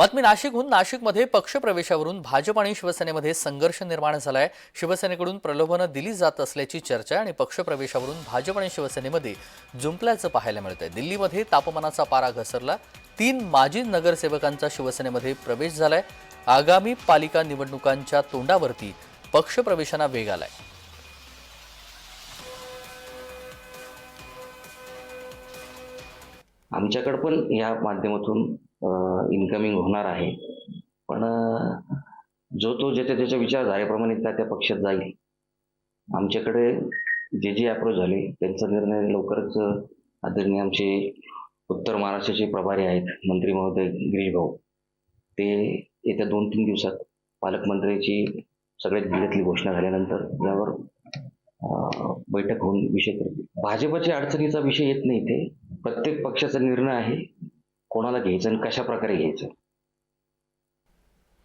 बातमी नाशिकहून. नाशिकमध्ये पक्षप्रवेशावरून भाजप आणि शिवसेनेमध्ये संघर्ष निर्माण झालाय. शिवसेनेकडून प्रलोभनं दिली जात असल्याची चर्चा आणि पक्षप्रवेशावरून भाजप आणि शिवसेनेमध्ये जुंपल्याचं पाहायला मिळतंय. दिल्लीमध्ये तापमानाचा पारा घसरला. तीन माजी नगरसेवकांचा शिवसेनेमध्ये प्रवेश झालाय. आगामी पालिका निवडणुकांच्या तोंडावरती पक्षप्रवेशांना वेग आलाय. आमच्याकडे पण या माध्यमातून इन्कमिंग होणार आहे. पण जो तो ज्याच्या त्याच्या विचारधारेप्रमाणे त्या त्या पक्षात जाईल. आमच्याकडे जे जे अप्रोच झाले त्यांचा निर्णय लवकरच आदरणीय आमचे उत्तर महाराष्ट्राचे प्रभारी आहेत मंत्री महोदय गिरीश भाऊ. ते येत्या दोन तीन दिवसात पालकमंत्र्याची सगळ्यात जिल्ह्यातली घोषणा झाल्यानंतर त्यावर बैठक होऊन विषय करतील. भाजपच्या अडचणीचा विषय येत नाही ते प्रत्येक पक्षाचा निर्णय आहे. कोणाला घ्यायचं आणि कशा प्रकारे घ्यायचं?